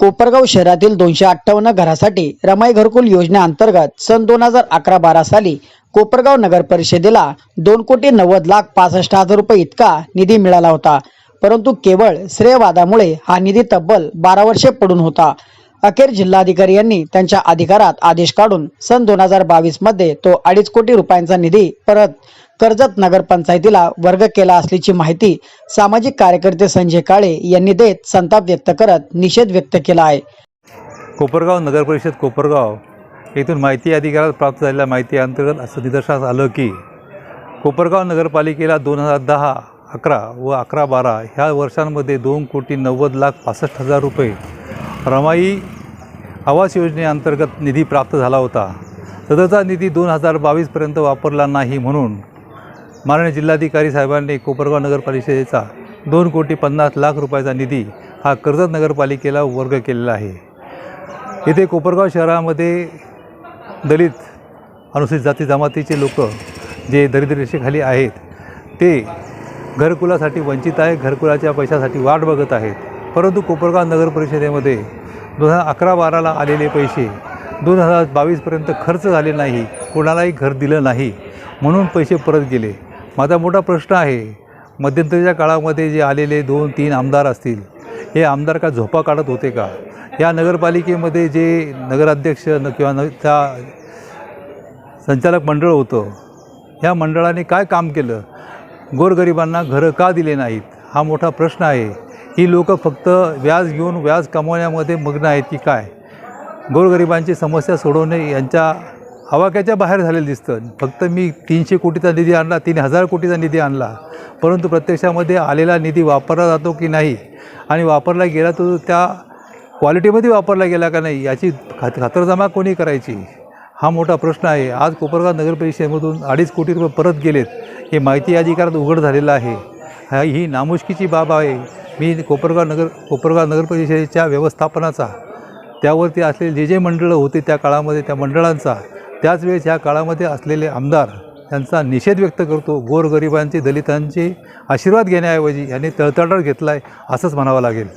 कोपरगाव शहरातील दोनशे अठ्ठावन्न घरासाठी रमाई घरकुल योजनेअंतर्गत सन दोन हजार अकरा बारा साली कोपरगाव नगर परिषदेला दोन कोटी नव्वद लाख पासष्ट हजार रुपये इतका निधी मिळाला होता. परंतु केवळ श्रेयवादामुळे हा निधी तब्बल बारा वर्षे पडून होता. अखेर जिल्हाधिकारी यांनी त्यांच्या अधिकारात आदेश काढून सन दोन हजार बावीसमध्ये तो अडीच कोटी रुपयांचा निधी परत कर्जत नगरपंचायतीला वर्ग केला असल्याची माहिती सामाजिक कार्यकर्ते संजय काळे यांनी देत संताप व्यक्त करत निषेध व्यक्त केला आहे. कोपरगाव नगर परिषद कोपरगाव येथून माहिती अधिकारात प्राप्त झालेल्या माहिती अंतर्गत असं निदर्शनास आलं की कोपरगाव नगरपालिकेला दोन हजार दहा अकरा व अकरा बारा ह्या वर्षांमध्ये दोन कोटी नव्वद लाख पासष्ट हजार रुपये रमाई आवास योजनेअंतर्गत निधी प्राप्त झाला होता. सदरचा निधी दोन हजार बावीसपर्यंत वापरला नाही म्हणून माननीय जिल्हाधिकारी साहेबांनी कोपरगाव नगरपरिषदेचा दोन कोटी पन्नास लाख रुपयाचा निधी हा कर्जत नगरपालिकेला वर्ग केलेला आहे. येथे कोपरगाव शहरामध्ये दलित अनुसूचित जाती जमातीचे लोक जे दरिद्र रेषेखाली आहेत ते घरकुलासाठी वंचित आहे घरकुलाच्या पैशासाठी वाट बघत आहेत. परंतु कोपरगाव नगर परिषदेमध्ये दोन हजार अकरा बाराला आलेले पैसे दोन हजार बावीसपर्यंत खर्च झाले नाही कोणालाही घर दिलं नाही म्हणून पैसे परत गेले. माझा मोठा प्रश्न आहे. मध्यंतरीच्या काळामध्ये जे आलेले दोन तीन आमदार असतील हे आमदार का झोपा काढत होते का? या नगरपालिकेमध्ये जे नगराध्यक्ष न किंवा न त्या संचालक मंडळ होतं ह्या मंडळाने काय काम केलं? गोरगरिबांना घरं का दिले नाहीत? हा मोठा प्रश्न आहे. ही लोकं फक्त व्याज घेऊन व्याज कमवण्यामध्ये मग्न आहेत की काय? गोरगरिबांची समस्या सोडवणे यांच्या आवाक्याच्या बाहेर झालेलं दिसतं. फक्त मी तीनशे कोटीचा निधी आणला तीन हजार कोटीचा निधी आणला. परंतु प्रत्यक्षामध्ये आलेला निधी वापरला जातो की नाही आणि वापरला गेला तो त्या क्वालिटीमध्ये वापरला गेला का नाही याची खात खातरजमा कोणी करायची? हा मोठा प्रश्न आहे. आज कोपरगाव नगर परिषदेमधून अडीच कोटी रुपये परत गेलेत. हे माहिती अधिकारात उघड झालेलं आहे. हा ही नामुष्कीची बाब आहे. मी कोपरगाव नगर कोपरगाव नगर परिषदेच्या व्यवस्थापनाचा त्यावरती असलेले जे जे मंडळं होते त्या काळामध्ये त्या मंडळांचा त्याच वेळेस ह्या काळामध्ये असलेले आमदार त्यांचा निषेध व्यक्त करतो गोरगरिबांचे दलितांचे आशीर्वाद घेण्याऐवजी यांनी तळतळाट घेतला आहे असंच म्हणावं लागेल.